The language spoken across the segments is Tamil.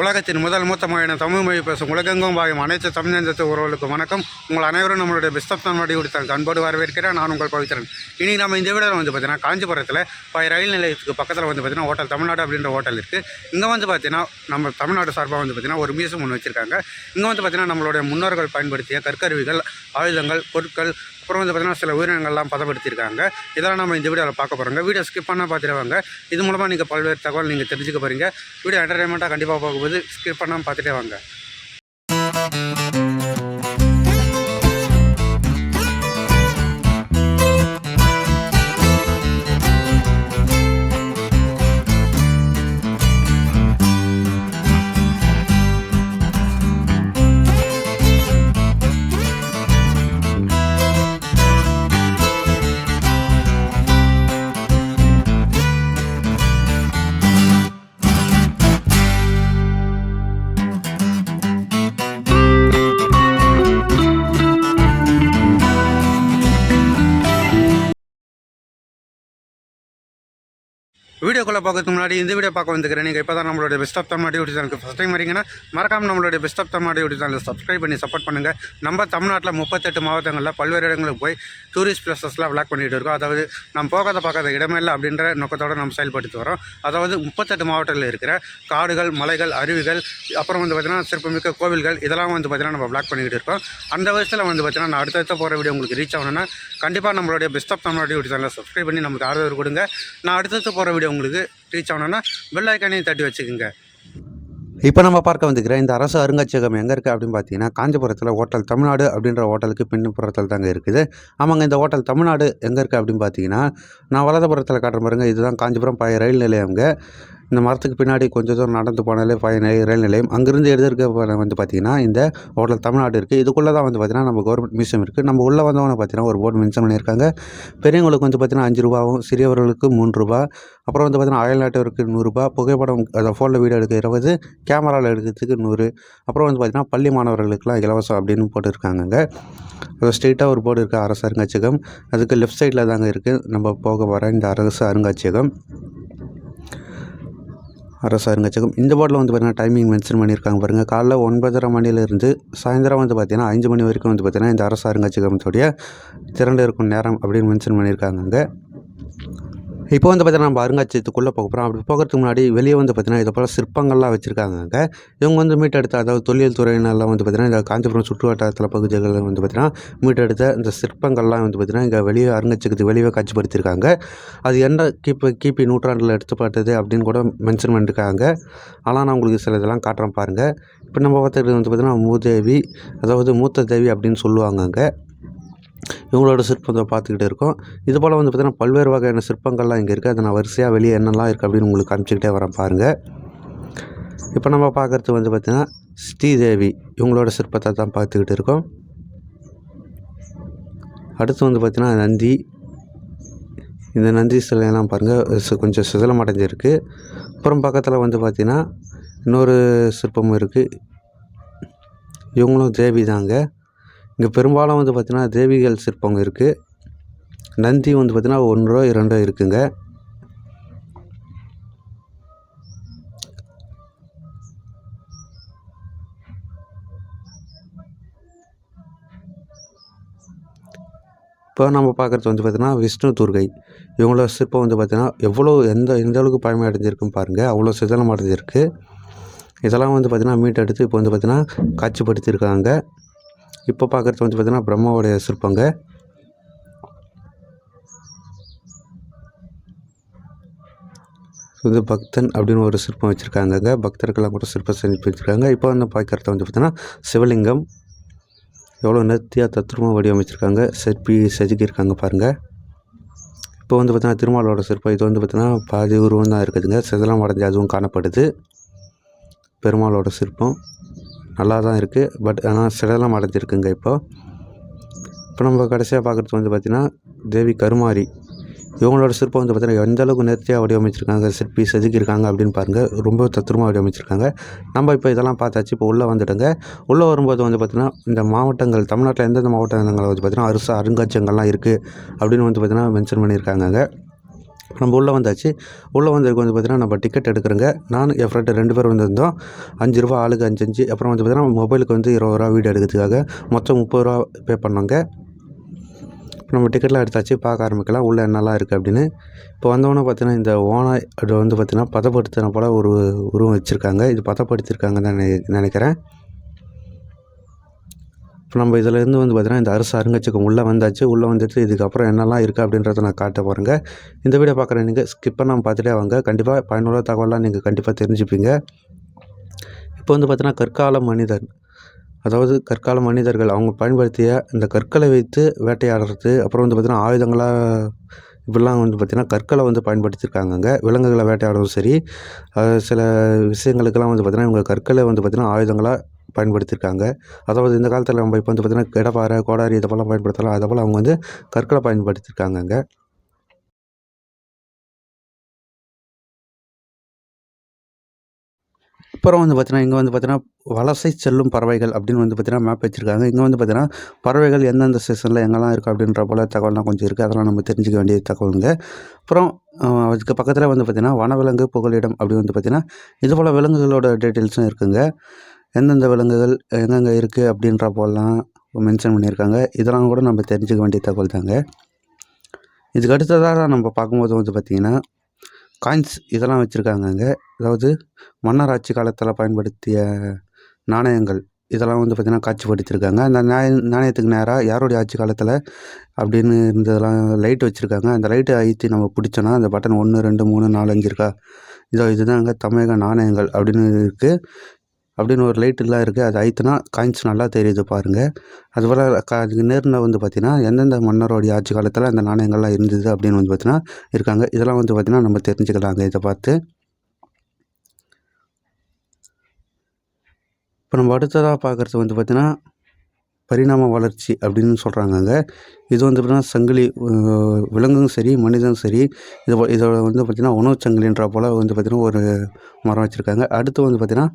உலகத்தின் முதல் மூத்த மொழியான தமிழ் மொழி பேசும் உலகெங்கும் வாயும் அனைத்து தமிழ்நெஞ்சத்து உறவுகளுக்கு வணக்கம். உங்கள் அனைவரும் நம்மளுடைய பிஸ்தப்தான் வடி கொடுத்தாங்க அன்போடு வரவேற்கிறேன். நான் உங்கள் பவித்திரன் இனி நம்ம இந்த வீடியோவில் வந்து பார்த்தீங்கன்னா காஞ்சிபுரத்தில் பழைய ரயில் நிலையத்துக்கு பக்கத்தில் வந்து பார்த்தீங்கன்னா ஹோட்டல் தமிழ்நாடு அப்படின்ற ஹோட்டல் இருக்குது இங்கே வந்து பார்த்தீங்கன்னா நம்ம தமிழ்நாடு சார்பாக வந்து பார்த்தீங்கன்னா ஒரு மியூசியம் ஒன்று வச்சுருக்காங்க. இங்கே வந்து பார்த்தீங்கன்னா நம்மளுடைய முன்னோர்கள் பயன்படுத்திய கற்கருவிகள் ஆயுதங்கள் பொருட்கள் அப்புறம் வந்து பார்த்தீங்கன்னா சில உயிரினங்கள்லாம் பதப்படுத்தியிருக்காங்க. இதெல்லாம் நம்ம இந்த வீடியோவில் பார்க்க போகிறோங்க வீடியோ ஸ்கிப் பண்ணால் பார்த்துட்டு இது மூலமாக நீங்கள் பல்வேறு தகவல் நீங்கள் தெரிஞ்சுக்க போகிறீங்க வீடியோ என்டர்டைன்மெண்ட்டாக கண்டிப்பாக பார்க்கும்போது ஸ்கிப் பண்ணாமல் பார்த்துட்டே வாங்க. வீடியோக்குள்ளே பார்க்கறதுக்கு முன்னாடி இந்த வீடியோ பார்க்க வந்துக்கிறேன் நீங்கள் இப்போ தான் நம்மளுடைய பெஸ்ட் ஆஃப் தமிழ்நாடு யூடியூப் சேனலுக்கு ஃபஸ்ட் டைம் வரீங்கன்னா மறக்காம நம்மளுடைய பெஸ்ட் ஆஃப் தமிழ்நாடு யூடியூப் சேனலை சப்ஸ்கிரைப் பண்ணி சப்போர்ட் பண்ணுங்கள் நம்ம தமிழ்நாட்டில் முப்பத்தெட்டு மாவட்டங்களில் பல்வேறு இடங்களுக்கு போய் டூரிஸ்ட் பிளேசஸ்லாம் விளாக் பண்ணிட்டு இருக்கோம். அதாவது நம்ம போகாத பார்க்காத இடமே இல்லை அப்படின்ற நோக்கத்தோடு நம்ம செயல்படுத்தி வரோம். அதாவது முப்பத்தெட்டு மாவட்டத்தில் இருக்கிற காடுகள் மலைகள் அருவிகள் அப்புறம் வந்து பார்த்திங்கன்னா சிறப்புமிக்க கோவில்கள் இதெல்லாம் வந்து பார்த்திங்கன்னா நம்ம விளாக் பண்ணிக்கிட்டு இருக்கோம். அந்த வயசில் வந்து பார்த்திங்கன்னா நான் அடுத்தடுத்த போகிற வீடியோ உங்களுக்கு ரீச் ஆகணும்னா கண்டிப்பாக நம்மளுடைய பெஸ்ட் ஆஃப் தமிழ்நாடு யூடியூப் சேனலை சப்ஸ்கிரைப் பண்ணி நமக்கு ஆதரவு கொடுங்க. நான் அடுத்தடுத்து போகிற வீடியோ உங்களுக்கு ரீச் ஆகணும்னா பெல் ஐக்கானையும் தட்டி வச்சுக்கோங்க. இப்போ நம்ம பார்க்க வந்துக்கிற இந்த அரசு அருங்காட்சியகம் எங்கே இருக்குது அப்படின்னு பார்த்தீங்கன்னா காஞ்சிபுரத்தில் ஹோட்டல் தமிழ்நாடு அப்படின்ற ஹோட்டலுக்கு பின்புறத்தில் தாங்க இருக்குது. ஆமாங்க இந்த ஹோட்டல் தமிழ்நாடு எங்கே இருக்குது அப்படின்னு பார்த்தீங்கன்னா நான் வலதுபுறத்தில் காட்டுற பாருங்க இதுதான் காஞ்சிபுரம் பழைய ரயில் நிலையம்ங்க. இந்த மரத்துக்கு பின்னாடி கொஞ்சம் தூரம் நடந்து போனாலே பழைய ரயில் நிலையம் அங்கேருந்து எதிர்க்க வந்து பார்த்தீங்கன்னா இந்த ஹோட்டல் தமிழ்நாடு இருக்குது இதுக்குள்ளே தான் வந்து பார்த்திங்கன்னா நம்ம கவர்மெண்ட் மியூசியம் இருக்குது நம்ம உள்ளே வந்தவங்க பார்த்தீங்கன்னா ஒரு போர்டு மென்ஷன் பண்ணியிருக்காங்க. பெரியவங்களுக்கு வந்து பார்த்தீங்கன்னா அஞ்சு ரூபாவும் சிறியவர்களுக்கு மூன்று ரூபா. அப்புறம் வந்து பார்த்தீங்கன்னா அயல்நாட்டவருக்கு நூறுரூபா புகைப்படம் அதை ஃபோனில் வீடியோ எடுக்க இருபது கேமராவில் எடுக்கிறதுக்கு நூறு. அப்புறம் வந்து பார்த்திங்கன்னா பள்ளி மாணவர்களுக்கெலாம் இலவசம் அப்படின்னு போட்டிருக்காங்க அது ஸ்ட்ரெயிட்டாக ஒரு போர்டு இருக்குது அரசு அருங்காட்சியகம். அதுக்கு லெஃப்ட் சைடில் தாங்க இருக்குது நம்ம போக வர இந்த அரசு அருங்காட்சியகம். அரசு இந்த போர்டில் வந்து பார்த்திங்கன்னா டைமிங் மென்ஷன் பண்ணியிருக்காங்க பாருங்கள் காலைல ஒன்பதரை மணிலேருந்து சாயந்தரம் வந்து பார்த்திங்கன்னா அஞ்சு மணி வரைக்கும் வந்து பார்த்திங்கன்னா இந்த அரசு அருங்காட்சியகத்துடைய திரண்டு இருக்கும் நேரம் அப்படின்னு மென்ஷன் பண்ணியிருக்காங்க அங்கே. இப்போ வந்து பார்த்தீங்கன்னா நம்ம அருங்காட்சியகத்துக்குள்ளே போக போகிறோம் அப்படி போகிறதுக்கு முன்னாடி வெளியே வந்து பார்த்தீங்கன்னா இதை போல் சிற்பங்கள்லாம் வச்சுருக்காங்க இவங்க வந்து மீட்டெடுத்த அதாவது தொழில் துறையினர்லாம் வந்து பார்த்தீங்கன்னா இந்த காஞ்சிபுரம் சுற்று வட்டாரத்தில் பகுதிகளில் வந்து பார்த்தீங்கன்னா மீட்டெடுத்த இந்த சிற்பங்கள்லாம் வந்து பார்த்தீங்கன்னா இங்கே வெளியே அருங்காட்சியத்துக்கு வெளியே காட்சிப்படுத்தியிருக்காங்க. அது என்ன கிபி கிபி நூற்றாண்டில் எடுத்துப்பட்டது அப்படின்னு கூட மென்ஷன் பண்ணியிருக்காங்க ஆனால் நான் உங்களுக்கு சில இதெல்லாம் காட்டுறேன் பாருங்கள் இப்போ நம்ம பார்த்துக்கிறது வந்து பார்த்தீங்கன்னா மூதேவி அதாவது மூத்த தேவி அப்படின்னு சொல்லுவாங்க அங்கே. இவங்களோட சிற்பத்தை பார்த்துக்கிட்டே இருக்கோம். இது போல் வந்து பார்த்திங்கன்னா பல்வேறு வகையான சிற்பங்கள்லாம் இங்கே இருக்குது அதை நான் வரிசையாக வெளியே என்னெல்லாம் இருக்குது அப்படின்னு உங்களுக்கு காமிச்சிக்கிட்டே வரேன் பாருங்கள் இப்போ நம்ம பார்க்குறது வந்து பார்த்திங்கன்னா ஸ்ரீதேவி இவங்களோட சிற்பத்தை தான் பார்த்துக்கிட்டு இருக்கோம். அடுத்து வந்து பார்த்திங்கன்னா நந்தி. இந்த நந்தி சிலையெல்லாம் பாருங்கள் கொஞ்சம் சிதலம் அடைஞ்சிருக்கு அப்புறம் பக்கத்தில் வந்து பார்த்திங்கன்னா இன்னொரு சிற்பமும் இருக்குது இவங்களும் தேவி தாங்க. இங்கே பெரும்பாலும் வந்து பார்த்திங்கன்னா தேவிகள் சிற்பம் இருக்குது நந்தி வந்து பார்த்திங்கன்னா ஒன்றோ இரண்டோ இருக்குங்க. இப்போ நம்ம பார்க்குறது வந்து பார்த்திங்கன்னா விஷ்ணு துர்கை. இவங்களோட சிற்பம் வந்து பார்த்திங்கன்னா எவ்வளோ எந்த எந்த அளவுக்கு பழமை அடைஞ்சிருக்குன்னு பாருங்கள் அவ்வளோ சிதலம் அடைஞ்சிருக்கு. இதெல்லாம் வந்து பார்த்திங்கன்னா மீட் எடுத்து இப்போ வந்து பார்த்திங்கன்னா காட்சிப்படுத்தியிருக்காங்க. இப்போ பார்க்குறது வந்து பார்த்திங்கன்னா பிரம்மாவுடைய சிற்பங்க. இது பக்தன் அப்படின்னு ஒரு சிற்பம் வச்சுருக்காங்கங்க. பக்தர்கள்லாம் கூட சிற்பம் செஞ்சு வச்சுருக்காங்க. இப்போ வந்து பார்க்குறது வந்து பார்த்திங்கன்னா சிவலிங்கம். எவ்வளோ நேர்த்தியாக தத்ரூபமாக வடிவமைச்சிருக்காங்க. சிற்பி செதுக்கியிருக்காங்க பாருங்கள் இப்போ வந்து பார்த்திங்கன்னா திருமாலோட சிற்பம். இது வந்து பார்த்திங்கன்னா பாதி உருவம் தான் இருக்குதுங்க. சிதலம் அடைஞ்சு அதுவும் காணப்படுது. பெருமாளோட சிற்பம். நல்லா தான் இருக்குது பட் ஆனால் சிடலம் அடைஞ்சிருக்குங்க இப்போது இப்போ நம்ம கடைசியாக பார்க்குறது வந்து பார்த்திங்கன்னா தேவி கருமாரி. இவங்களோட சிற்பம் வந்து பார்த்திங்கன்னா எந்த அளவுக்கு நேர்த்தியாக வடிவமைச்சிருக்காங்க சிற்பி செதுக்கியிருக்காங்க அப்படின்னு பாருங்கள் ரொம்ப தத்துரமாக வடிவமைச்சிருக்காங்க. நம்ம இப்போ இதெல்லாம் பார்த்தாச்சு இப்போ உள்ளே வந்துடுங்க உள்ளே வரும்போது வந்து பார்த்திங்கன்னா இந்த மாவட்டங்கள் தமிழ்நாட்டில் எந்தெந்த மாவட்டங்களில் வந்து பார்த்திங்கன்னா அரசு அருங்காட்சியங்கள்லாம் இருக்குது அப்படின்னு வந்து பார்த்திங்கன்னா மென்ஷன் பண்ணியிருக்காங்க நம்ம உள்ளே வந்தாச்சு. உள்ளே வந்ததுக்கு வந்து பார்த்தீங்கன்னா நம்ம டிக்கெட் எடுக்கிறோங்க. நான் என் ஃப்ரெண்டு ரெண்டு பேரும் வந்திருந்தோம். அஞ்சு ரூபா ஆளுக்கு அஞ்சு அஞ்சு. அப்புறம் வந்து பார்த்தீங்கன்னா மொபைலுக்கு வந்து இருபது ரூபா வீடியோ எடுக்கிறதுக்காக மொத்தம் முப்பது ரூபா பே பண்ணோங்க. இப்போ நம்ம டிக்கெட்லாம் எடுத்தாச்சு. பார்க்க ஆரம்பிக்கலாம். உள்ளே என்னெல்லாம் இருக்குது அப்படின்னு. இப்போ வந்தவொன்னே பார்த்தீங்கன்னா இந்த ஓனாய் அது வந்து பார்த்திங்கன்னா பதப்படுத்தின போல் ஒரு உருவம் வச்சுருக்காங்க. இது பதப்படுத்தியிருக்காங்க தான் நினை- நினைக்கிறேன். இப்போ நம்ம இதிலேருந்து வந்து பார்த்திங்கன்னா இந்த அரசு அருங்காட்சியகம் உள்ளே வந்தாச்சு உள்ளே வந்துட்டு இதுக்கப்புறம் என்னெல்லாம் இருக்குது அப்படின்றத நான் காட்ட போகிறேங்க இந்த வீடியோ பார்க்குற நீங்கள் ஸ்கிப் பண்ணாமல் பார்த்துட்டே வாங்க. கண்டிப்பாக பயனுள்ள தகவலாம் நீங்கள் கண்டிப்பாக தெரிஞ்சுப்பீங்க. இப்போ வந்து பார்த்தீங்கன்னா கற்கால மனிதன் அதாவது கற்கால மனிதர்கள் அவங்க பயன்படுத்திய இந்த கற்களை வைத்து வேட்டையாடுறது அப்புறம் வந்து பார்த்திங்கன்னா ஆயுதங்களாக இப்படிலாம் வந்து பார்த்திங்கன்னா கற்களை வந்து பயன்படுத்தியிருக்காங்கங்க. விலங்குகளை வேட்டையாடுறதும் சரி. சில விஷயங்களுக்கெல்லாம் வந்து பார்த்திங்கன்னா இவங்க கற்களை வந்து பார்த்திங்கன்னா ஆயுதங்களாக பயன்படுத்தியிருக்காங்க அதாவது இந்த காலத்தில் நம்ம இப்போ வந்து பார்த்திங்கன்னா கிடப்பாறை கோடாரி இதை போலாம் பயன்படுத்தலாம். அதை போல் அவங்க வந்து கற்களை பயன்படுத்தியிருக்காங்கங்க அப்புறம் வந்து பார்த்தீங்கன்னா இங்கே வந்து பார்த்தீங்கன்னா வலசை செல்லும் பறவைகள் அப்படின்னு வந்து பார்த்தீங்கன்னா மேப் வச்சுருக்காங்க. இங்கே வந்து பார்த்தீங்கன்னா பறவைகள் எந்தெந்த சீசனில் எங்கெல்லாம் இருக்குது அப்படின்ற போல் தகவல்லாம் கொஞ்சம் இருக்குது அதெல்லாம் நம்ம தெரிஞ்சுக்க வேண்டிய தகவலுங்க. அப்புறம் அதுக்கு பக்கத்தில் வந்து பார்த்தீங்கன்னா வனவிலங்கு புகலிடம் அப்படி வந்து பார்த்தீங்கன்னா இது போல் விலங்குகளோட டீட்டெயில்ஸும் இருக்குங்க. எந்தெந்த விலங்குகள் எங்கெங்கே இருக்குது அப்படின்ற போலாம் மென்ஷன் பண்ணியிருக்காங்க. இதெல்லாம் கூட நம்ம தெரிஞ்சுக்க வேண்டிய தகவல் தாங்க. இதுக்கு அடுத்ததாக நம்ம பார்க்கும்போது வந்து பார்த்திங்கன்னா காயின்ஸ் இதெல்லாம் வச்சுருக்காங்கங்க. அதாவது மன்னர் ஆட்சி காலத்தில் பயன்படுத்திய நாணயங்கள் இதெல்லாம் வந்து பார்த்திங்கன்னா காட்சிப்படுத்தியிருக்காங்க. அந்த நாய நாணயத்துக்கு நேராக யாருடைய ஆட்சி காலத்தில் அப்படின்னு இருந்ததெல்லாம் லைட் வச்சுருக்காங்க. அந்த லைட்டை அழுத்தி நம்ம பிடிச்சோன்னா அந்த பட்டன் ஒன்று ரெண்டு மூணு நாலு அஞ்சு இருக்கா இதோ இதுதாங்க தமிழக நாணயங்கள் அப்படின்னு இருக்குது அப்படின்னு ஒரு லைட்டுலாம் இருக்குது அது அழுத்தினா காயின்ஸ் நல்லா தெரியுது பாருங்கள் அதுபோல் க அதுக்கு நேரில் வந்து பார்த்திங்கன்னா எந்தெந்த மன்னருடைய ஆட்சி காலத்தில் அந்த நாணயங்கள்லாம் இருந்தது அப்படின்னு வந்து பார்த்திங்கன்னா இருக்காங்க. இதெல்லாம் வந்து பார்த்திங்கன்னா நம்ம தெரிஞ்சுக்கலாங்க. இதை பார்த்து. இப்போ நம்ம அடுத்ததாக பார்க்குறது வந்து பார்த்திங்கன்னா பரிணாம வளர்ச்சி அப்படின்னு சொல்கிறாங்கங்க இது வந்து பார்த்திங்கன்னா சங்கிலி விலங்கும் சரி மனிதனும் சரி இது இதை வந்து பார்த்திங்கன்னா உணவு சங்கிலின்ற போல் வந்து பார்த்திங்கன்னா ஒரு மரம் வச்சுருக்காங்க. அடுத்து வந்து பார்த்திங்கன்னா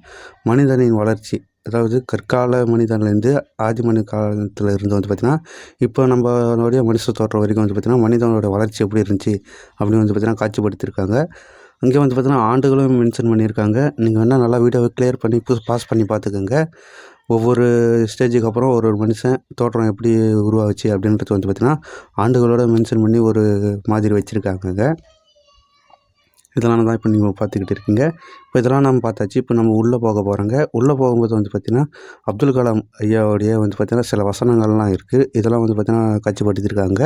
மனிதனின் வளர்ச்சி. அதாவது கற்கால மனிதன்லேருந்து ஆதி மனித காலத்தில் இருந்து வந்து பார்த்திங்கன்னா இப்போ நம்மளுடைய மனுஷ தோற்றம் வரைக்கும் வந்து பார்த்திங்கன்னா மனிதனோட வளர்ச்சி எப்படி இருந்துச்சு அப்படின்னு வந்து பார்த்திங்கன்னா காட்சிப்படுத்தியிருக்காங்க அங்கே வந்து பார்த்திங்கன்னா ஆண்டுகளும் மென்ஷன் பண்ணியிருக்காங்க. நீங்கள் வேணால் நல்லா வீடியோவை கிளியர் பண்ணி பாஸ் பண்ணி பார்த்துக்கோங்க. ஒவ்வொரு ஸ்டேஜுக்கு அப்புறம் ஒரு ஒரு மனுஷன் தோற்றம் எப்படி உருவாச்சு அப்படின்றது வந்து பார்த்திங்கன்னா ஆண்டுகளோட மென்ஷன் பண்ணி ஒரு மாதிரி வச்சுருக்காங்கங்க இதெல்லாம் தான் இப்போ நீங்கள் பார்த்துக்கிட்டு இருக்கீங்க. இப்போ இதெல்லாம் நம்ம பார்த்தாச்சு. இப்போ நம்ம உள்ளே போக போகிறோங்க உள்ளே போகும்போது வந்து பார்த்திங்கன்னா அப்துல் கலாம் ஐயாவுடைய வந்து பார்த்திங்கன்னா சில வசனங்கள்லாம் இருக்குது இதெல்லாம் வந்து பார்த்திங்கன்னா காட்சிப்படுத்தியிருக்காங்க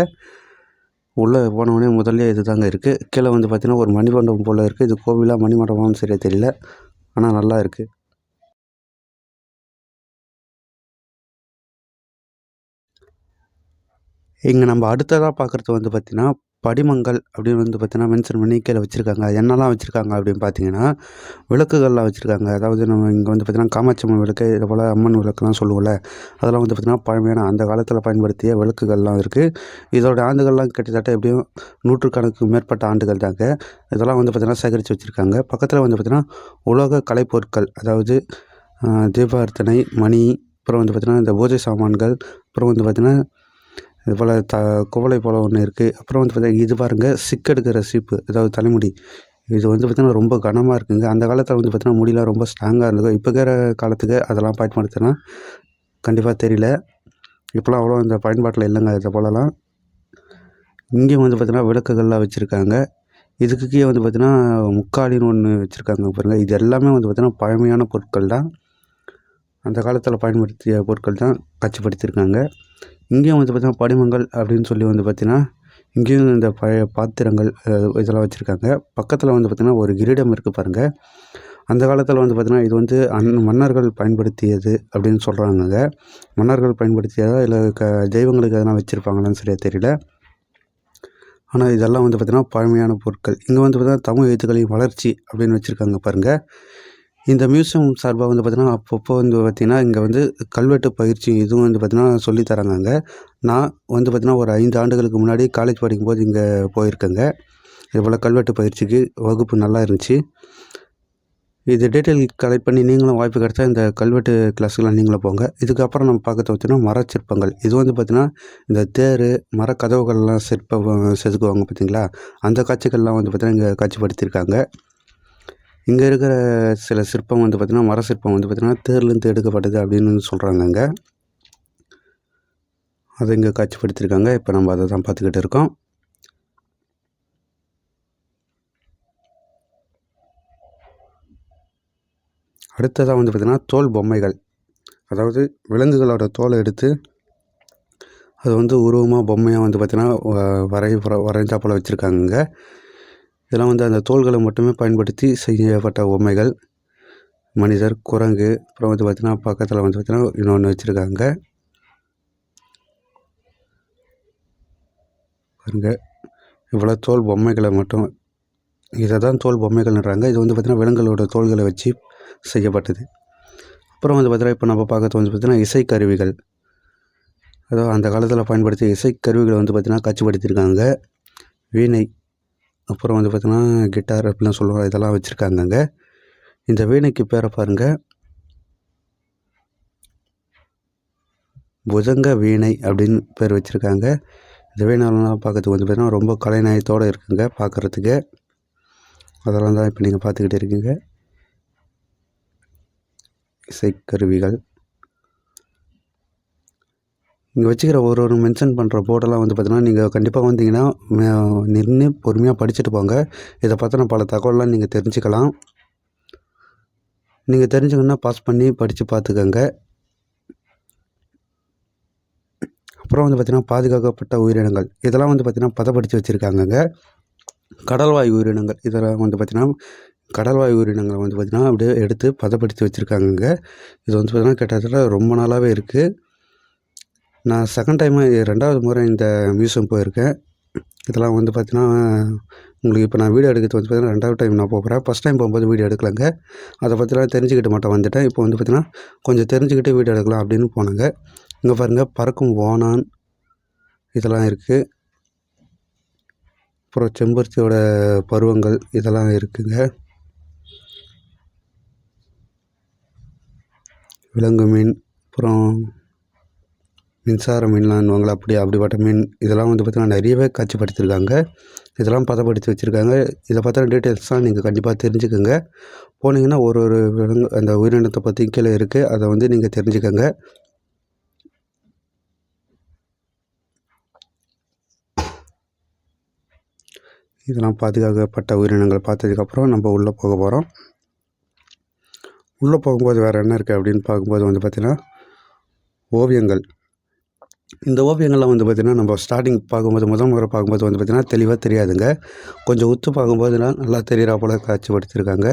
உள்ளே போனவுடனே முதல்ல இது தாங்க இருக்குது கீழே வந்து பார்த்திங்கன்னா ஒரு மணிமண்டபம் போல் இருக்குது இது கோவிலாக மணிமண்டபம்னு சரியாக தெரியல. ஆனால் நல்லா இருக்குது இங்கே நம்ம அடுத்ததாக பார்க்குறது வந்து பார்த்திங்கன்னா படிமங்கள் அப்படின்னு வந்து பார்த்திங்கன்னா மென்ஷன் பண்ணி கீழே வச்சுருக்காங்க. என்னெல்லாம் வச்சுருக்காங்க அப்படின்னு பார்த்தீங்கன்னா விளக்குகள்லாம் வச்சுருக்காங்க. அதாவது நம்ம இங்கே வந்து பார்த்திங்கன்னா காமாட்சி அம்மன் விளக்கு இதை போல் அம்மன் விளக்குலாம் சொல்லுவோம்ல அதெல்லாம் வந்து பார்த்திங்கன்னா பழமையான அந்த காலத்தில் பயன்படுத்திய விளக்குகள்லாம் இருக்குது இதோட ஆண்டுகள்லாம் கிட்டத்தட்ட எப்படியும் நூற்றுக்கணக்கு மேற்பட்ட ஆண்டுகள் தாங்க. இதெல்லாம் வந்து பார்த்திங்கன்னா சேகரித்து வச்சுருக்காங்க. பக்கத்தில் வந்து பார்த்திங்கன்னா உலோக கலைப்பொருட்கள் அதாவது தீபார்த்தனை மணி அப்புறம் வந்து பார்த்திங்கன்னா இந்த பூஜை சாமான்கள் அப்புறம் வந்து பார்த்திங்கன்னா இது போல் த குவளை போல் ஒன்று இருக்குது. அப்புறம் வந்து பார்த்தீங்கன்னா இது பாருங்கள் சிக்கெடுக்கிற சீப்பு அதாவது தலைமுடி. இது வந்து பார்த்திங்கன்னா ரொம்ப கனமாக இருக்குங்க. அந்த காலத்தில் வந்து பார்த்திங்கன்னா முடியெலாம் ரொம்ப ஸ்ட்ராங்காக இருந்தது. இப்போ இருக்கிற காலத்துக்கு அதெல்லாம் பயன்படுத்தினா கண்டிப்பாக தெரியல. இப்போலாம் அவ்வளோ இந்த பயன்பாட்டில் இல்லைங்க. இதை போலலாம். இங்கேயும் வந்து பார்த்திங்கன்னா விளக்குகள்லாம் வச்சுருக்காங்க. இதுக்கு கீழே வந்து பார்த்திங்கன்னா முக்காலின்னு ஒன்று வச்சுருக்காங்க பாருங்கள் இது எல்லாமே வந்து பார்த்திங்கன்னா பழமையான பொருட்கள் தான். அந்த காலத்தில் பயன்படுத்திய பொருட்கள் தான் காட்சிப்படுத்தியிருக்காங்க இங்கேயும் வந்து பார்த்திங்கன்னா படிமங்கள் அப்படின்னு சொல்லி வந்து பார்த்திங்கன்னா இங்கேயும் இந்த பழைய பாத்திரங்கள் இதெல்லாம் வச்சுருக்காங்க. பக்கத்தில் வந்து பார்த்திங்கன்னா ஒரு கிரீடம் இருக்குது பாருங்கள் அந்த காலத்தில் வந்து பார்த்திங்கன்னா இது வந்து அன் மன்னர்கள் பயன்படுத்தியது அப்படின்னு சொல்கிறாங்கங்க மன்னர்கள் பயன்படுத்தியதா இல்லை க தெய்வங்களுக்கு எதனா வச்சுருப்பாங்களான்னு சரியாக தெரியல. ஆனால் இதெல்லாம் வந்து பார்த்திங்கன்னா பழமையான பொருட்கள். இங்கே வந்து பார்த்திங்கன்னா தமிழ் எழுத்துக்களின் வளர்ச்சி அப்படின்னு வச்சுருக்காங்க பாருங்கள் இந்த மியூசியம் சார்பாக வந்து பார்த்திங்கன்னா அப்பப்போ வந்து பார்த்திங்கன்னா இங்கே வந்து கல்வெட்டு பயிற்சி இதுவும் வந்து பார்த்திங்கன்னா சொல்லித் அங்கே. நான் வந்து பார்த்திங்கன்னா ஒரு ஐந்து ஆண்டுகளுக்கு முன்னாடி காலேஜ் படிக்கும்போது இங்கே போயிருக்கேங்க. இது போல் கல்வெட்டு பயிற்சிக்கு வகுப்பு நல்லா இருந்துச்சு. இது டீட்டெயில் கலெக்ட் பண்ணி நீங்களும் வாய்ப்பு கிடைச்சா இந்த கல்வெட்டு கிளாஸுக்கெலாம் நீங்களும் போங்க. இதுக்கப்புறம் நம்ம பார்க்க பார்த்தீங்கன்னா மர சிற்பங்கள். இது வந்து பார்த்திங்கன்னா இந்த தேர் மர கதவுகள்லாம் சிற்பம் செதுக்குவாங்க பார்த்தீங்களா அந்த காட்சிகள்லாம் வந்து பார்த்திங்கன்னா இங்கே காட்சிப்படுத்தியிருக்காங்க. இங்கே இருக்கிற சில சிற்பம் வந்து பார்த்திங்கன்னா மர சிற்பம் வந்து பார்த்திங்கன்னா தேர்லேருந்து எடுக்கப்பட்டது அப்படின்னு சொல்கிறாங்க அங்கே. அதை இங்கே காட்சிப்படுத்தியிருக்காங்க. இப்போ நம்ம அதை தான் பார்த்துக்கிட்டு இருக்கோம். அடுத்ததாக வந்து பார்த்திங்கன்னா தோல் பொம்மைகள். அதாவது விலங்குகளோட தோலை எடுத்து அது வந்து உருவமாக பொம்மையாக வந்து பார்த்திங்கன்னா வ- வரை வரைஞ்சா போல் வச்சுருக்காங்க இதெல்லாம் வந்து அந்த தோள்களை மட்டுமே பயன்படுத்தி செய்யப்பட்ட பொம்மைகள் மனிதர் குரங்கு அப்புறம் வந்து பார்த்திங்கன்னா பக்கத்தில் வந்து பார்த்திங்கன்னா இன்னொன்று வச்சுருக்காங்க. பாருங்க. இவ்வளோ தோல் பொம்மைகளை மட்டும் இதை தான் தோல் பொம்மைகள்ன்றாங்க. இது வந்து பார்த்திங்கன்னா விலங்குகளோட தோள்களை வச்சு செய்யப்பட்டது. அப்புறம் வந்து பார்த்திங்கன்னா இப்போ நம்ம பார்க்கறது வந்து பார்த்திங்கன்னா இசைக்கருவிகள். அதாவது அந்த காலத்தில் பயன்படுத்திய இசைக்கருவிகளை வந்து பார்த்திங்கன்னா காட்சிப்படுத்தியிருக்காங்க வீணை அப்புறம் வந்து பார்த்திங்கன்னா கிட்டார் அப்படிலாம் சொல்லுவாங்க இதெல்லாம் வச்சுருக்காங்க அங்கே. இந்த வீணைக்கு பேரை பாருங்கள் புஜங்க வீணை அப்படின்னு பேர் வச்சுருக்காங்க. இந்த வீணெல்லாம் பார்க்கறதுக்கு வந்து பார்த்திங்கன்னா ரொம்ப கலைநயத்தோடு இருக்குங்க பார்க்குறதுக்கு. அதெல்லாம் தான் இப்போ நீங்கள் பார்த்துக்கிட்டு இருக்கீங்க. இசைக்கருவிகள். இங்கே வச்சுக்கிற ஒரு ஒரு மென்ஷன் பண்ணுற போர்டெல்லாம் வந்து பார்த்தீங்கன்னா நீங்கள் கண்டிப்பாக வந்தீங்கன்னா நின்று பொறுமையாக படிச்சுட்டு போங்க. இதை பற்றின பல தகவல்லாம் நீங்கள் தெரிஞ்சுக்கலாம். நீங்கள் தெரிஞ்சுக்கணுன்னா பாஸ் பண்ணி படித்து பார்த்துக்கோங்க அப்புறம் வந்து பார்த்திங்கன்னா பாதுகாக்கப்பட்ட உயிரினங்கள். இதெல்லாம் வந்து பார்த்திங்கன்னா பதப்படுத்தி வச்சுருக்காங்கங்க. கடல்வாய் உயிரினங்கள். இதெல்லாம் வந்து பார்த்திங்கன்னா கடல்வாய் உயிரினங்களை வந்து பார்த்திங்கன்னா அப்படியே எடுத்து பதப்படுத்தி வச்சுருக்காங்கங்க. இது வந்து பார்த்திங்கன்னா கிட்டத்தட்ட ரொம்ப நாளாகவே இருக்குது நான் செகண்ட் டைமு ரெண்டாவது முறை இந்த மியூசியம் போயிருக்கேன். இதெல்லாம் வந்து பார்த்திங்கன்னா உங்களுக்கு இப்போ நான் வீடியோ எடுக்கிறது வந்து பார்த்திங்கன்னா ரெண்டாவது டைம் நான் போகிறேன் ஃபஸ்ட் டைம் போகும்போது வீடியோ எடுக்கலைங்க. அதை பற்றிலாம் தெரிஞ்சுக்கிட்டு மாட்டோம் வந்துட்டேன். இப்போ வந்து பார்த்திங்கன்னா கொஞ்சம் தெரிஞ்சுக்கிட்டு வீடியோ எடுக்கலாம் அப்படின்னு போனேங்க. இங்கே பாருங்கள் பறக்கும் ஓனான் இதெல்லாம் இருக்குது அப்புறம் செம்பருத்தியோட பருவங்கள் இதெல்லாம் இருக்குங்க. விலங்கு மீன் அப்புறம் மின்சார மீன்லான்னுவாங்களா அப்படி அப்படிப்பட்ட மீன் இதெல்லாம் வந்து பார்த்திங்கன்னா நிறையவே காட்சிப்படுத்தியிருக்காங்க. இதெல்லாம் பதப்படுத்தி வச்சுருக்காங்க. இதை பற்றின டீட்டெயில்ஸ்லாம் நீங்கள் கண்டிப்பாக தெரிஞ்சுக்கோங்க. போனீங்கன்னா ஒரு ஒரு விலங்கு அந்த உயிரினத்தை பற்றி கீழே இருக்குது அதை வந்து நீங்கள் தெரிஞ்சுக்கோங்க. இதெல்லாம் பாதுகாக்கப்பட்ட உயிரினங்கள் பார்த்ததுக்கப்புறம் நம்ம உள்ளே போக போகிறோம் உள்ளே போகும்போது வேறு என்ன இருக்குது அப்படின்னு பார்க்கும்போது வந்து பார்த்திங்கன்னா ஓவியங்கள். இந்த ஓவியங்கள்லாம் வந்து பார்த்திங்கன்னா நம்ம ஸ்டார்டிங் பார்க்கும்போது முதல் முறை பார்க்கும்போது வந்து பார்த்திங்கன்னா தெளிவாக தெரியாதுங்க. கொஞ்சம் உத்து பார்க்கும்போதுனா நல்லா தெரிகிறா போல் காட்சிப்படுத்தியிருக்காங்க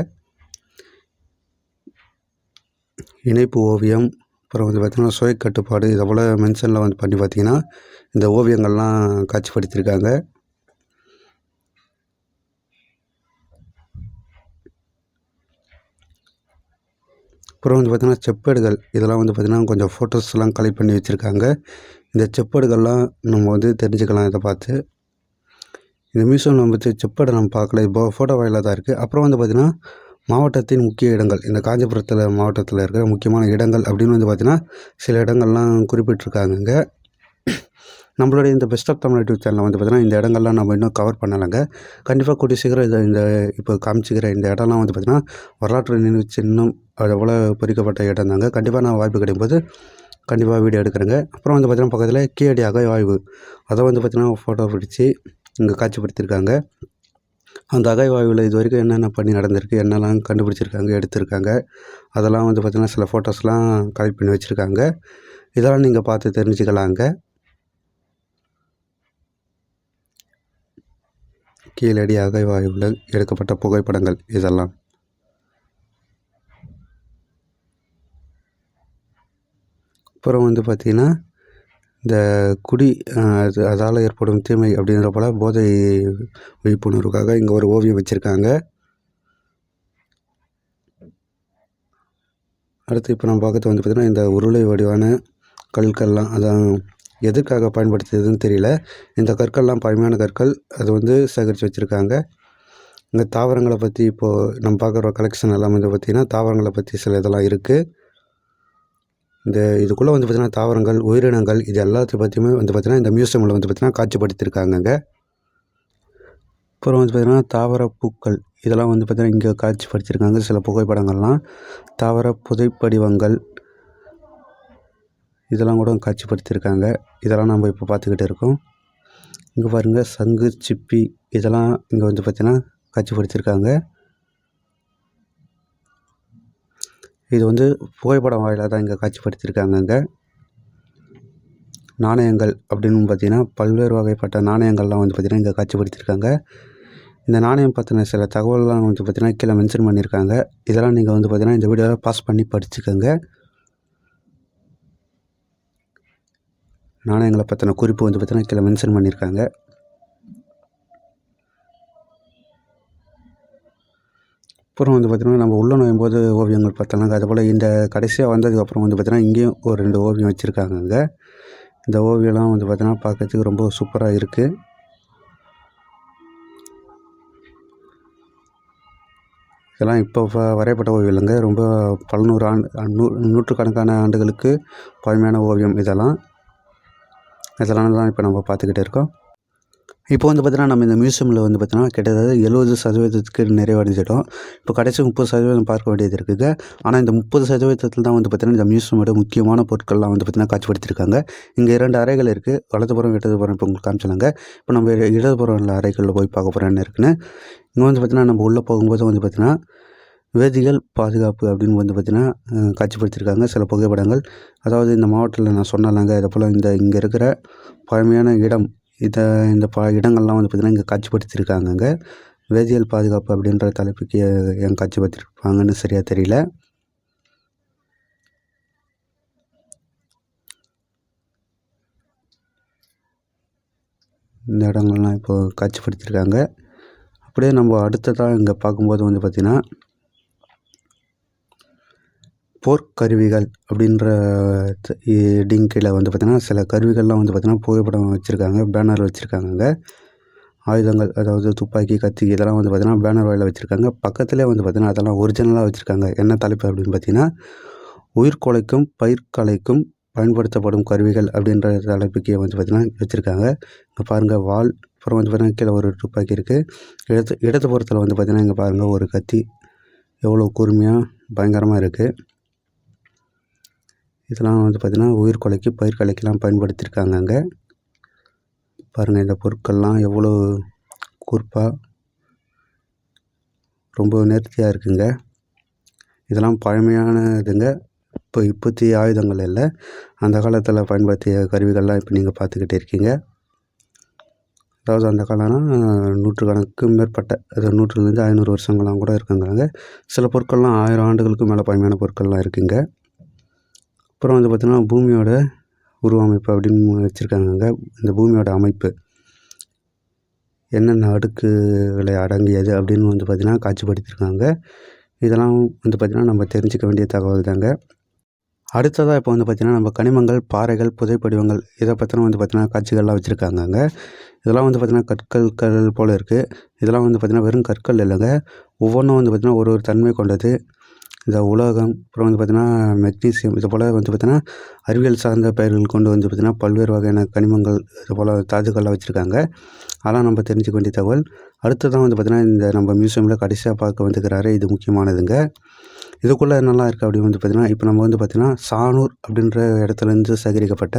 இணைப்பு ஓவியம் அப்புறம் வந்து பார்த்திங்கன்னா சுய கட்டுப்பாடு இதை போல் மென்ஷனில் வந்து பண்ணி பார்த்திங்கன்னா இந்த ஓவியங்கள்லாம் காட்சிப்படுத்தியிருக்காங்க அப்புறம் வந்து பார்த்திங்கன்னா செப்பேடுகள் இதெல்லாம் வந்து பார்த்திங்கன்னா கொஞ்சம் ஃபோட்டோஸ்லாம் கலெக்ட் பண்ணி வச்சுருக்காங்க. இந்த செப்பேடுகள்லாம் நம்ம வந்து தெரிஞ்சுக்கலாம் இதை பார்த்து. இந்த மியூசியமில் வந்து செப்பேடை நம்ம பார்க்கல. இப்போ ஃபோட்டோ வாயிலாக தான் இருக்குது அப்புறம் வந்து பார்த்திங்கன்னா மாவட்டத்தின் முக்கிய இடங்கள். இந்த காஞ்சிபுரத்தில் மாவட்டத்தில் இருக்கிற முக்கியமான இடங்கள் அப்படின்னு வந்து பார்த்திங்கன்னா சில இடங்கள்லாம் குறிப்பிட்டிருக்காங்கங்க நம்மளுடைய இந்த பெஸ்ட் ஆஃப் தமிழ் யூடியூப் சேனலில் வந்து பார்த்திங்கன்னா இந்த இடங்கள்லாம் நம்ம இன்னும் கவர் பண்ணலைங்க கண்டிப்பாக கூடிய சீக்கிரம் இதை இந்த இப்போ காமிச்சிக்கிற இந்த இடம்லாம் வந்து பார்த்திங்கன்னா வரலாற்று நினைவு சின்னம் அது போல் பொறிக்கப்பட்ட இடம் தாங்க. கண்டிப்பாக நான் வாய்ப்பு கிடைக்கும்போது கண்டிப்பாக வீடியோ எடுக்கிறேங்க. அப்புறம் வந்து பார்த்திங்கன்னா பக்கத்தில் கீழடி அகழ்வாய்வு அதை வந்து பார்த்திங்கன்னா ஃபோட்டோ பிடிச்சி இங்கே காட்சிப்படுத்தியிருக்காங்க அந்த அகழ்வாய்வில் இது வரைக்கும் என்னென்ன பண்ணி நடந்திருக்கு என்னெல்லாம் கண்டுபிடிச்சிருக்காங்க எடுத்திருக்காங்க அதெல்லாம் வந்து பார்த்திங்கன்னா சில ஃபோட்டோஸ்லாம் கலெக்ட் பண்ணி வச்சுருக்காங்க. இதெல்லாம் நீங்கள் பார்த்து தெரிஞ்சுக்கலாங்க. கீழடி வாயுவில் எடுக்கப்பட்ட புகைப்படங்கள் இதெல்லாம். அப்புறம் வந்து பார்த்திங்கன்னா இந்த குடி அது அதால் ஏற்படும் தீமை அப்படிங்கிற போல் போதை விழிப்புணர்வுக்காக இங்கே ஒரு ஓவியம் வச்சுருக்காங்க. அடுத்து இப்போ நம்ம பார்க்கறது வந்து பார்த்திங்கன்னா இந்த உருளை வடிவான கற்கள்லாம் அதான் எதுக்காக பயன்படுத்தியதுன்னு தெரியல. இந்த கற்கள்லாம் பழமையான கற்கள் அது வந்து சேகரித்து வச்சுருக்காங்க. இந்த தாவரங்களை பற்றி இப்போது நம்ம பார்க்குற கலெக்ஷன் எல்லாமே வந்து பார்த்திங்கன்னா தாவரங்களை பற்றி சில இதெல்லாம் இருக்குது இந்த இதுக்குள்ளே வந்து பார்த்திங்கன்னா தாவரங்கள் உயிரினங்கள் இது எல்லாத்தையும் பற்றியுமே வந்து பார்த்திங்கன்னா இந்த மியூசியமில் வந்து பார்த்திங்கன்னா காட்சிப்படுத்தியிருக்காங்கங்க. அப்புறம் வந்து பார்த்திங்கன்னா தாவர பூக்கள் இதெல்லாம் வந்து பார்த்திங்கன்னா இங்கே காட்சிப்படுத்தியிருக்காங்க. சில புகைப்படங்கள்லாம் தாவர புதைப்படிவங்கள் இதெல்லாம் கூட காட்சிப்படுத்தியிருக்காங்க. இதெல்லாம் நம்ம இப்போ பார்த்துக்கிட்டு இருக்கோம். இங்கே பாருங்கள் சங்கு சிப்பி இதெல்லாம் இங்கே வந்து பார்த்திங்கன்னா காட்சிப்படுத்தியிருக்காங்க. இது வந்து புகைப்படம் வாயிலாக தான் இங்கே காட்சிப்படுத்தியிருக்காங்க இங்கே நாணயங்கள் அப்படின்னு பார்த்தீங்கன்னா பல்வேறு வகைப்பட்ட நாணயங்கள்லாம் வந்து பார்த்திங்கன்னா இங்கே காட்சிப்படுத்தியிருக்காங்க. இந்த நாணயம் பற்றின சில தகவல்லாம் வந்து பார்த்திங்கன்னா கீழே மென்ஷன் பண்ணியிருக்காங்க. இதெல்லாம் நீங்கள் வந்து பார்த்திங்கன்னா இந்த வீடியோவில் பாஸ் பண்ணி படிச்சுக்கோங்க. நாணயங்களை பற்றின குறிப்பு வந்து பார்த்திங்கன்னா கீழே மென்ஷன் பண்ணியிருக்காங்க. அப்புறம் வந்து பார்த்திங்கன்னா நம்ம உள்ள நுழையும் போது ஓவியங்கள் பார்த்தோம்னா அது போல் இந்த கடைசியாக வந்ததுக்கப்புறம் வந்து பார்த்திங்கன்னா இங்கேயும் ஒரு ரெண்டு ஓவியம் வச்சுருக்காங்க அங்கே. இந்த ஓவியம்லாம் வந்து பார்த்திங்கன்னா பார்க்கறதுக்கு ரொம்ப சூப்பராக இருக்குது இதெல்லாம் இப்போ வரையப்பட்ட ஓவியம் இல்லைங்க. ரொம்ப பல்நூறு ஆண்டு நூ நூற்றுக்கணக்கான ஆண்டுகளுக்கு பழமையான ஓவியம் இதெல்லாம். இதெல்லாம் தான் இப்போ நம்ம பார்த்துக்கிட்டு இருக்கோம். இப்போ வந்து பார்த்தீங்கன்னா நம்ம இந்த மியூசியமில் வந்து பார்த்தீங்கன்னா கிட்டத்தட்ட எழுபது சதவீதத்துக்கு நிறைவடைஞ்சிடும் இப்போ கடைசி முப்பது சதவீதம் பார்க்க வேண்டியது இருக்குது. ஆனால் இந்த முப்பது சதவீதத்தில் தான் வந்து பார்த்தீங்கன்னா இந்த மியூசியமோட முக்கியமான பொருட்கள்லாம் வந்து பார்த்தீங்கன்னா காட்சிப்படுத்தியிருக்காங்க இங்கே இரண்டு அறைகள் இருக்குது வலதுபுறம் இடதுபுறம் இப்போ உங்களுக்கு காமிச்சினாங்க இப்போ நம்ம இடதுபுறம் உள்ள அறைகளில் போய் பார்க்க போகிறோம் என்ன இருக்குன்னு. இங்கே வந்து பார்த்தீங்கன்னா நம்ம உள்ளே போகும்போது வந்து பார்த்தீங்கன்னா வேதிகள் பாதுகாப்பு அப்படின்னு வந்து பார்த்திங்கன்னா காட்சிப்படுத்தியிருக்காங்க சில புகைப்படங்கள். அதாவது இந்த மாவட்டத்தில் நான் சொன்னாலாங்க இதை போல் இந்த இங்கே இருக்கிற பழமையான இடம் இதை இந்த ப இடங்கள்லாம் வந்து பார்த்திங்கன்னா இங்கே காட்சிப்படுத்தியிருக்காங்கங்க வேதியியல் பாதுகாப்பு அப்படின்ற தலைப்புக்கு ஏன் காட்சிப்படுத்திருப்பாங்கன்னு சரியாக தெரியல. இந்த இடங்கள்லாம் இப்போது காட்சிப்படுத்தியிருக்காங்க அப்படியே நம்ம அடுத்ததாக இங்கே பார்க்கும்போது வந்து பார்த்திங்கன்னா போர்க்கருவிகள் அப்படின்ற த- கீழே வந்து பார்த்திங்கன்னா சில கருவிகள்லாம் வந்து பார்த்திங்கன்னா புகைப்படம் வச்சுருக்காங்க பேனர் வச்சுருக்காங்க ஆயுதங்கள் அதாவது துப்பாக்கி கத்தி இதெல்லாம் வந்து பார்த்திங்கன்னா பேனர் வாயில் வச்சுருக்காங்க. பக்கத்துலேயே வந்து பார்த்திங்கன்னா அதெல்லாம் ஒரிஜினலாக வச்சுருக்காங்க. என்ன தலைப்பு அப்படின்னு பார்த்தீங்கன்னா உயிர்கொலைக்கும் பயிர்கலைக்கும் பயன்படுத்தப்படும் கருவிகள் அப்படின்ற தலைப்புக்கே வந்து பார்த்திங்கன்னா வச்சுருக்காங்க. இங்கே பாருங்கள் வால் அப்புறம் வந்து பார்த்திங்கன்னா கீழே ஒரு துப்பாக்கி இருக்குது இடது இடது புறத்தில் வந்து பார்த்திங்கன்னா இங்கே பாருங்கள் ஒரு கத்தி. எவ்வளோ கூர்மையாக பயங்கரமாக இருக்குது இதெல்லாம் வந்து பார்த்திங்கன்னா உயிர்கொலைக்கு பயிர்கலைக்கெல்லாம் பயன்படுத்தியிருக்காங்க அங்கே. பாருங்கள் இந்த பொருட்கள்லாம் எவ்வளோ கூர்ப்பாக ரொம்ப நேர்த்தியாக இருக்குங்க. இதெல்லாம் பழமையானதுங்க. இப்போ இப்போத்திய ஆயுதங்கள் இல்லை. அந்த காலத்தில் பயன்படுத்திய கருவிகள்லாம் இப்போ நீங்கள் பார்த்துக்கிட்டு இருக்கீங்க. அதாவது அந்த காலம்னா நூற்றுக்கணக்கு மேற்பட்ட அது நூற்றுலேருந்து ஐநூறு வருஷங்கள்லாம் கூட இருக்குங்கிறாங்க. சில பொருட்கள்லாம் ஆயிரம் ஆண்டுகளுக்கு மேலே பழமையான பொருட்கள்லாம் இருக்குங்க. அப்புறம் வந்து பார்த்திங்கன்னா பூமியோட உருவமைப்பு அப்படின்னு வச்சுருக்காங்க இந்த பூமியோட அமைப்பு. என்னென்ன அடுக்குகளை அடங்கியது அப்படின்னு வந்து பார்த்திங்கன்னா காட்சிப்படுத்தியிருக்காங்க. இதெல்லாம் வந்து பார்த்திங்கன்னா நம்ம தெரிஞ்சுக்க வேண்டிய தகவல் தாங்க. அடுத்ததாக இப்போ வந்து பார்த்திங்கன்னா நம்ம கனிமங்கள் பாறைகள் புதைப்படிவங்கள் இதை பற்றின வந்து பார்த்திங்கன்னா காட்சிகள்லாம் வச்சுருக்காங்கங்க இதெல்லாம் வந்து பார்த்திங்கன்னா கற்கள் கல் போல் இருக்குது இதெல்லாம் வந்து பார்த்திங்கன்னா வெறும் கற்கள் இல்லைங்க. ஒவ்வொன்றும் வந்து பார்த்திங்கன்னா ஒரு ஒரு தன்மை கொண்டது. இந்த உலோகம் அப்புறம் வந்து பார்த்திங்கன்னா மெக்னீசியம் இது போல் வந்து பார்த்திங்கன்னா அறிவியல் சார்ந்த பயிர்கள் கொண்டு வந்து பார்த்திங்கன்னா பல்வேறு வகையான கனிமங்கள் இது போல் தாதுக்கள்லாம் வச்சுருக்காங்க. அதெல்லாம் நம்ம தெரிஞ்சுக்க வேண்டிய தகவல். அடுத்ததான் வந்து பார்த்திங்கன்னா இந்த நம்ம மியூசியமில் கடைசியாக பார்க்க வந்துக்கிறாரு இது முக்கியமானதுங்க. இதுக்குள்ளே என்னெல்லாம் இருக்குது அப்படின்னு வந்து பார்த்திங்கன்னா இப்போ நம்ம வந்து பார்த்திங்கன்னா சானூர் அப்படின்ற இடத்துலேருந்து சேகரிக்கப்பட்ட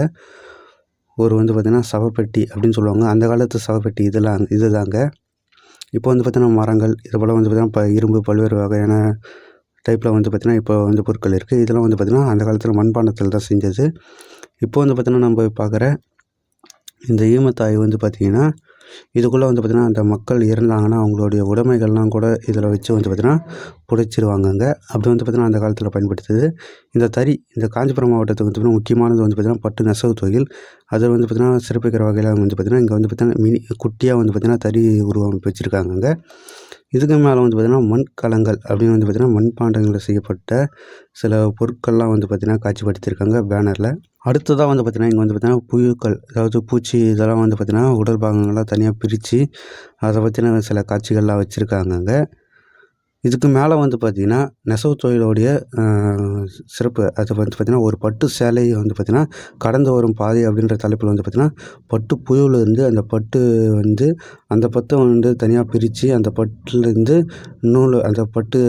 ஒரு வந்து பார்த்திங்கன்னா சவப்பெட்டி அப்படின்னு சொல்லுவாங்க. அந்த காலத்து சவப்பெட்டி இதெல்லாம் இதுதாங்க இப்போ வந்து பார்த்திங்கன்னா மரங்கள் இது போல் வந்து பார்த்திங்கன்னா இப்போ இரும்பு பல்வேறு வகையான டைப்பில் வந்து பார்த்திங்கன்னா இப்போ வந்து பொருட்கள் இருக்குது இதெல்லாம் வந்து பார்த்திங்கன்னா அந்த காலத்தில் மண்பாண்டத்தில் தான் செஞ்சது இப்போ வந்து பார்த்திங்கன்னா நம்ம பார்க்குற இந்த ஈமத்தாய் வந்து பார்த்திங்கன்னா இதுக்குள்ளே வந்து பார்த்திங்கன்னா அந்த மக்கள் இறந்தாங்கன்னா அவங்களுடைய உடைமைகள்லாம் கூட இதில் வச்சு வந்து பார்த்திங்கன்னா புதைச்சிருவாங்கங்க அப்படி வந்து பார்த்திங்கன்னா அந்த காலத்தில் பயன்படுத்துது இந்த தறி இந்த காஞ்சிபுரம் மாவட்டத்துக்கு வந்து பார்த்திங்கன்னா முக்கியமானது வந்து பார்த்திங்கன்னா பட்டு நெசவு தொழில் அதில் வந்து பார்த்திங்கன்னா சிறப்பிக்கிற வகையில் வந்து பார்த்திங்கன்னா இங்கே வந்து பார்த்திங்கன்னா மினி குட்டியாக வந்து பார்த்திங்கன்னா தறி உருவமைப்பு வச்சுருக்காங்கங்க இதுக்கு மேலே வந்து பார்த்திங்கன்னா மண்கலங்கள் அப்படின்னு வந்து பார்த்திங்கன்னா மண்பாண்டங்களில் செய்யப்பட்ட சில பொருட்கள்லாம் வந்து பார்த்திங்கன்னா காட்சிப்படுத்தியிருக்காங்க பேனரில். அடுத்ததாக வந்து பார்த்திங்கன்னா இங்கே வந்து பார்த்திங்கன்னா புழுக்கள் அதாவது பூச்சி இதெல்லாம் வந்து பார்த்திங்கன்னா உடல் பாகங்கள்லாம் தனியாக பிரித்து அதை பற்றின சில காட்சிகள்லாம் வச்சுருக்காங்க அங்கே. இதுக்கு மேலே வந்து பார்த்திங்கன்னா நெசவு தொழிலோடைய சிறப்பு. அது வந்து பார்த்திங்கன்னா ஒரு பட்டு சேலை வந்து பார்த்திங்கன்னா கடந்து வரும் பாதை அப்படின்ற தலைப்பில் வந்து பார்த்திங்கன்னா பட்டு புழுவிலேருந்து அந்த பட்டு வந்து அந்த பத்தை வந்து தனியாக பிரித்து அந்த பட்டுலேருந்து நூல் அந்த பட்டு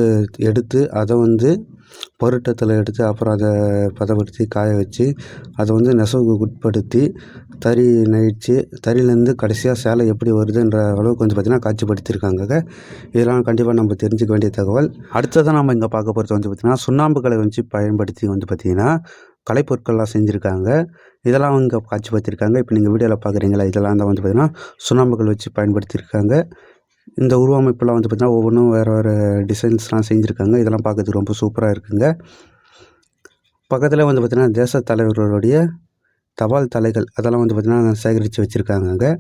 எடுத்து அதை வந்து பருட்டத்தில் எடுத்து அப்புறம் அதை பதப்படுத்தி காய வச்சு அதை வந்து நெசவுக்கு உட்படுத்தி தறி நெய்ச்சு தறியிலேருந்து கடைசியாக சேலை எப்படி வருதுன்ற அளவுக்கு வந்து பார்த்திங்கன்னா காட்சிப்படுத்தியிருக்காங்க இதெல்லாம் கண்டிப்பாக நம்ம தெரிஞ்சுக்க வேண்டிய தகவல். அடுத்ததான் நம்ம இங்கே பார்க்க போகிறது வந்து பார்த்திங்கன்னா சுண்ணாம்புகளை வச்சு பயன்படுத்தி வந்து பார்த்திங்கன்னா கலைப்பொருட்கள்லாம் செஞ்சுருக்காங்க. இதெல்லாம் இங்கே காட்சிப்படுத்தியிருக்காங்க. இப்போ நீங்கள் வீடியோவில் பார்க்குறீங்களா? இதெல்லாம் தான் வந்து பார்த்திங்கன்னா சுண்ணாம்புகள் வச்சு பயன்படுத்தியிருக்காங்க. இந்த உருவமைப்பெல்லாம் வந்து பார்த்திங்கன்னா ஒவ்வொன்றும் வேறு வேறு டிசைன்ஸ்லாம் செஞ்சுருக்காங்க. இதெல்லாம் பார்க்கறதுக்கு ரொம்ப சூப்பராக இருக்குங்க. பக்கத்தில் வந்து பார்த்திங்கன்னா தேச தலைவர்களுடைய தபால் தலைகள் அதெல்லாம் வந்து பார்த்திங்கன்னா சேகரித்து வச்சுருக்காங்க அங்கே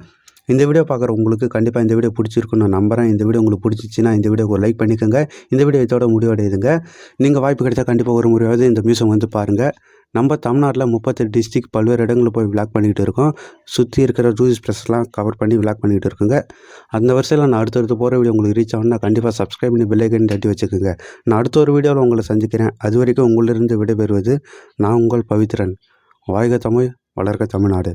இந்த வீடியோ பார்க்குற உங்களுக்கு கண்டிப்பாக இந்த வீடியோ பிடிச்சிருக்குன்னு நான் நம்புகிறேன் இந்த வீடியோ உங்களுக்கு பிடிச்சிச்சின்னா இந்த வீடியோக்கு ஒரு லைக் பண்ணிக்கோங்க. இந்த வீடியோ இதோட முடிவடையுதுங்க. நீங்கள் வாய்ப்பு கிடைத்தா கண்டிப்பாக ஒரு முறையாவது இந்த மியூசியம் வந்து பாருங்கள் நம்ம தமிழ்நாட்டில் முப்பத்தெட்டு டிஸ்ட்ரிக் பல்வேறு இடங்களில் போய் விளாக் பண்ணிக்கிட்டு இருக்கோம். சுற்றி இருக்கிற டூரிஸ்ட் ப்ளஸ்லாம் கவர் பண்ணி விளாக் பண்ணிக்கிட்டு இருக்குங்க. அந்த வருஷத்தில் நான் அடுத்தடுத்து போகிற வீடியோ உங்களுக்கு ரீச் ஆகணும்னா கண்டிப்பாக சப்ஸ்கிரைப் பண்ணி பெல்லைக்கன் தட்டி வச்சுக்கோங்க. நான் அடுத்த ஒரு வீடியோவில் உங்களை சந்திக்கிறேன். அது வரைக்கும் உங்களிலிருந்து விடைபெறுவது நான் உங்கள் பவித்ரன். வாழ்க தமிழ் வளர்க்க தமிழ்நாடு.